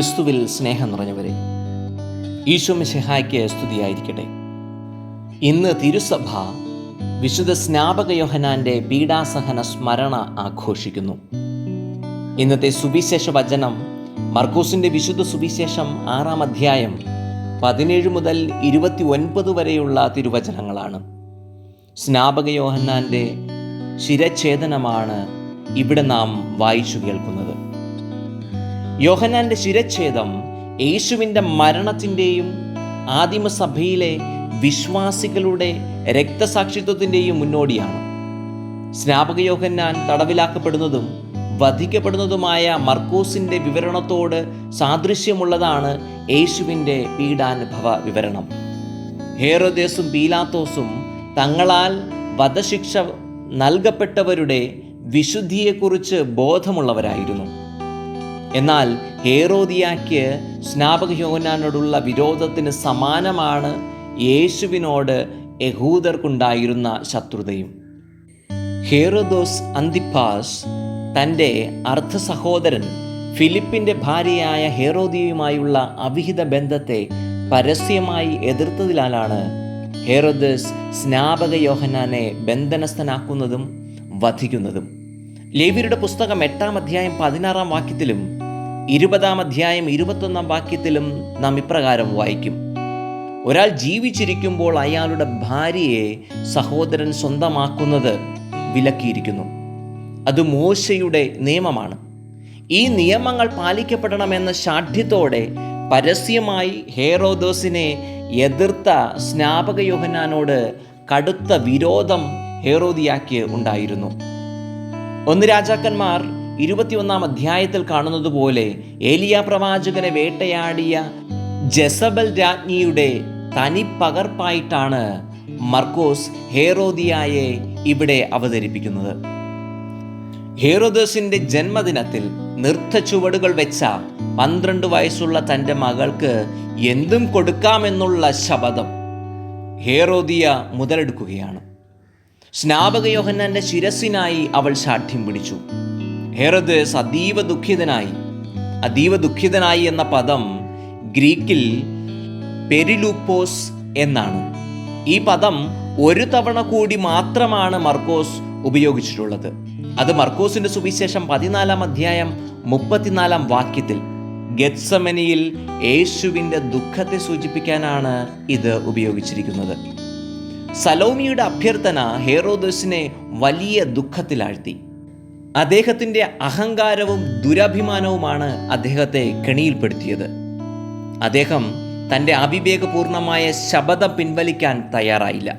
ക്രിസ്തുവിൽ സ്നേഹം നിറഞ്ഞവരെ ഈശോ മിശിഹായ്ക്ക് സ്തുതിയായിരിക്കട്ടെ. ഇന്ന് തിരുസഭ വിശുദ്ധ സ്നാപക യോഹനാന്റെ പീഡാസഹന സ്മരണ ആഘോഷിക്കുന്നു. ഇന്നത്തെ സുവിശേഷ വചനം മർക്കൂസിന്റെ വിശുദ്ധ സുവിശേഷം ആറാം അധ്യായം പതിനേഴ് മുതൽ ഇരുപത്തി ഒൻപത് വരെയുള്ള തിരുവചനങ്ങളാണ്. സ്നാപക യോഹന്നാന്റെ ശിരഛേദനമാണ് ഇവിടെ നാം വായിച്ചു കേൾക്കുന്നത്. യോഹന്നാന്റെ ശിരച്ഛേദം യേശുവിന്റെ മരണത്തിന്റെയും ആദിമസഭയിലെ വിശ്വാസികളുടെ രക്തസാക്ഷിത്വത്തിന്റെയും മുന്നോടിയാണ്. സ്നാപക യോഹന്നാൻ തടവിലാക്കപ്പെടുന്നതും വധിക്കപ്പെടുന്നതുമായ മർക്കൂസിന്റെ വിവരണത്തോട് സാദൃശ്യമുള്ളതാണ് യേശുവിന്റെ പീഡാനുഭവ വിവരണം. ഹേറോദേസും പീലാത്തോസും തങ്ങളാൽ വധശിക്ഷ നൽകപ്പെട്ടവരുടെ വിശുദ്ധിയെക്കുറിച്ച് ബോധമുള്ളവരായിരുന്നു. എന്നാൽ ഹേറോദിയാക്ക് സ്നാപക യോഹനാനോടുള്ള വിരോധത്തിന് സമാനമാണ് യേശുവിനോട് യഹൂദർക്കുണ്ടായിരുന്ന ശത്രുതയും. ഹേറോദോസ് അന്തിപ്പാസ് തന്റെ അർദ്ധ സഹോദരൻ ഫിലിപ്പിന്റെ ഭാര്യയായ ഹേറോദിയുമായുള്ള അവിഹിത ബന്ധത്തെ പരസ്യമായി എതിർത്തതിനാലാണ് ഹേറോദസ് സ്നാപക യോഹനാനെ ബന്ധനസ്ഥനാക്കുന്നതും വധിക്കുന്നതും. ലേവിയുടെ പുസ്തകം എട്ടാം അധ്യായം പതിനാറാം വാക്യത്തിലും ഇരുപതാം അധ്യായം ഇരുപത്തൊന്നാം വാക്യത്തിലും നാം ഇപ്രകാരം വായിക്കും. ഒരാൾ ജീവിച്ചിരിക്കുമ്പോൾ അയാളുടെ ഭാര്യയെ സഹോദരൻ സ്വന്തമാക്കുന്നത് വിലക്കിയിരിക്കുന്നു. അത് മോശയുടെ നിയമമാണ്. ഈ നിയമങ്ങൾ പാലിക്കപ്പെടണമെന്ന ശാഠ്യത്തോടെ പരസ്യമായി ഹേറോദോസിനെ എതിർത്ത സ്നാപക യോഹന്നാനോട് കടുത്ത വിരോധം ഹേറോദിയാക്ക് ഉണ്ടായിരുന്നു. ഒന്ന് രാജാക്കന്മാർ ഇരുപത്തിയൊന്നാം അധ്യായത്തിൽ കാണുന്നത് പോലെ ഏലിയ പ്രവാചകനെ വേട്ടയാടിയ ജസബൽ രാജ്ഞിയുടെ തനി പകർപ്പായിട്ടാണ് മർക്കോസ് ഹേറോദിയായെ ഇവിടെ അവതരിപ്പിക്കുന്നത്. ഹേറോദസിന്റെ ജന്മദിനത്തിൽ നൃത്ത ചുവടുകൾ വെച്ച പന്ത്രണ്ട് വയസ്സുള്ള തന്റെ മകൾക്ക് എന്തും കൊടുക്കാമെന്നുള്ള ശപഥം ഹേറോദിയ മുതലെടുക്കുകയാണ്. സ്നാപക യോഹന്നാന്റെ ശിരസിനായി അവൾ ശാഠ്യം പിടിച്ചു ഹെറോദസ് അതീവ ദുഃഖിതനായി. അതീവ ദുഃഖിതനായി എന്ന പദം ഗ്രീക്കിൽ പെരിലൂപ്പോസ് എന്നാണ്. ഈ പദം ഒരു തവണ കൂടി മാത്രമാണ് മർക്കോസ് ഉപയോഗിച്ചിട്ടുള്ളത്. അത് മർക്കോസിന്റെ സുവിശേഷം പതിനാലാം അധ്യായം മുപ്പത്തിനാലാം വാക്യത്തിൽ ഗത്സമനിയിൽ യേശുവിന്റെ ദുഃഖത്തെ സൂചിപ്പിക്കാനാണ് ഇത് ഉപയോഗിച്ചിരിക്കുന്നത്. സലോമിയുടെ അഭ്യർത്ഥന ഹേറോദസിനെ വലിയ ദുഃഖത്തിലാഴ്ത്തി. അദ്ദേഹത്തിന്റെ അഹങ്കാരവും ദുരഭിമാനവുമാണ് അദ്ദേഹത്തെ കെണിയിൽപ്പെടുത്തിയത്. അദ്ദേഹം തന്റെ അവിവേകപൂർണമായ ശബദം പിൻവലിക്കാൻ തയ്യാറായില്ല.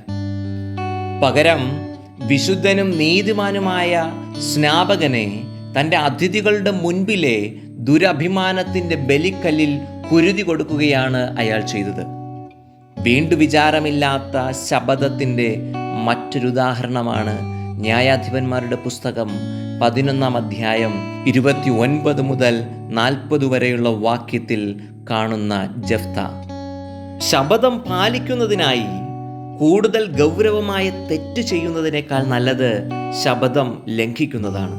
പകരം വിശുദ്ധനും നീതിമാനുമായ സ്നാപകനെ തന്റെ അതിഥികളുടെ മുൻപിലെ ദുരഭിമാനത്തിന്റെ ബലിക്കല്ലിൽ കുരുതി കൊടുക്കുകയാണ് അയാൾ ചെയ്തത്. വീണ്ടു വിചാരമില്ലാത്ത ശബദത്തിന്റെ മറ്റൊരുദാഹരണമാണ് ന്യായാധിപന്മാരുടെ പുസ്തകം പതിനൊന്നാം അധ്യായം ഇരുപത്തി ഒൻപത് മുതൽ നാൽപ്പത് വരെയുള്ള വാക്യത്തിൽ കാണുന്ന ജഫ്ത. ശബദം പാലിക്കുന്നതിനായി കൂടുതൽ ഗൗരവമായ തെറ്റ് ചെയ്യുന്നതിനേക്കാൾ നല്ലത് ശബദം ലംഘിക്കുന്നതാണ്.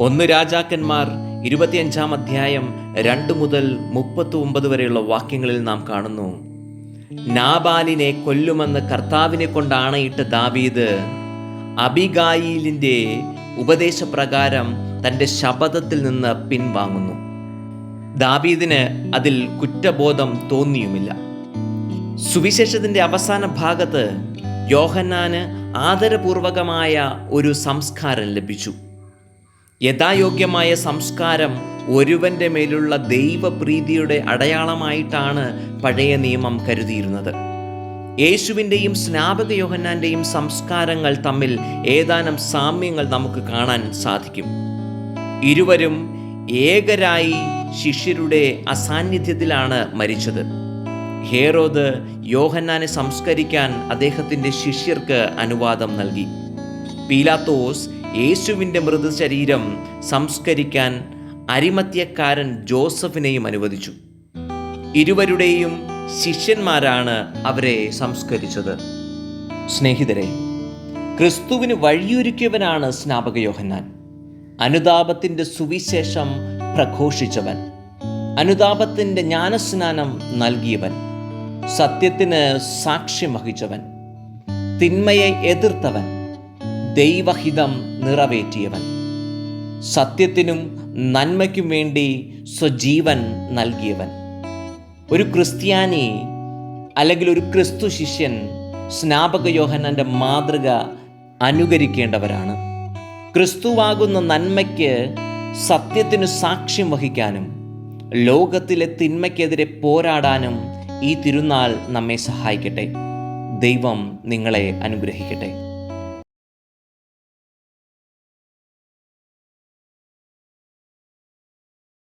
ഒന്ന് രാജാക്കന്മാർ ഇരുപത്തിയഞ്ചാം അധ്യായം രണ്ട് മുതൽ മുപ്പത്തി ഒമ്പത് വരെയുള്ള വാക്യങ്ങളിൽ നാം കാണുന്നു. നാബാലിനെ കൊല്ലുമെന്ന് കർത്താവിനെ കൊണ്ടാണയിട്ട് ദാവീദ് അബിഗായിലിന്റെ ഉപദേശപ്രകാരം തന്റെ ശപഥത്തിൽ നിന്ന് പിൻവാങ്ങുന്നു. ദാവീദിന് അതിൽ കുറ്റബോധം തോന്നിയുമില്ല. സുവിശേഷത്തിന്റെ അവസാന ഭാഗത്ത് യോഹന്നാന് ആദരപൂർവകമായ ഒരു സംസ്കാരം ലഭിച്ചു. യഥായോഗ്യമായ സംസ്കാരം ഒരുവന്റെ മേലുള്ള ദൈവപ്രീതിയുടെ അടയാളമായിട്ടാണ് പഴയ നിയമം കരുതിയിരുന്നത്. യേശുവിന്റെയും സ്നാപക യോഹന്നാന്റെയും സംസ്കാരങ്ങൾ തമ്മിൽ ഏതാനും സാമ്യങ്ങൾ നമുക്ക് കാണാൻ സാധിക്കും. ഇരുവരും ഏകരായി ശിഷ്യരുടെ അസാന്നിധ്യത്തിലാണ് മരിച്ചത്. ഹേറോദ് യോഹന്നാനെ സംസ്കരിക്കാൻ അദ്ദേഹത്തിന്റെ ശിഷ്യർക്ക് അനുവാദം നൽകി. പീലാത്തോസ് യേശുവിന്റെ മൃതശരീരം സംസ്കരിക്കാൻ അരിമത്യക്കാരൻ ജോസഫിനെയും അനുവദിച്ചു. ഇരുവരുടെയും ശിഷ്യന്മാരാണ് അവരെ സംസ്കരിച്ചത്. സ്നേഹിതരെ ക്രിസ്തുവിന് വഴിയൊരുക്കിയവനാണ് സ്നാപക യോഹന്നാൻ. അനുതാപത്തിന്റെ സുവിശേഷം പ്രഘോഷിച്ചവൻ. അനുതാപത്തിന്റെ ജ്ഞാനസ്നാനം നൽകിയവൻ. സത്യത്തിന് സാക്ഷ്യം വഹിച്ചവൻ. തിന്മയെ എതിർത്തവൻ. ദൈവഹിതം നിറവേറ്റിയവൻ. സത്യത്തിനും നന്മയ്ക്കും വേണ്ടി സ്വജീവൻ നൽകിയവൻ. ഒരു ക്രിസ്ത്യാനി അല്ലെങ്കിൽ ഒരു ക്രിസ്തു ശിഷ്യൻ സ്നാപക യോഹന്നാന്റെ മാതൃക അനുകരിക്കേണ്ടവരാണ്. ക്രിസ്തുവാകുന്ന നന്മയ്ക്ക് സത്യത്തിന് സാക്ഷ്യം വഹിക്കാനും ലോകത്തിലെ തിന്മയ്ക്കെതിരെ പോരാടാനും ഈ തിരുനാൾ നമ്മെ സഹായിക്കട്ടെ. ദൈവം നിങ്ങളെ അനുഗ്രഹിക്കട്ടെ.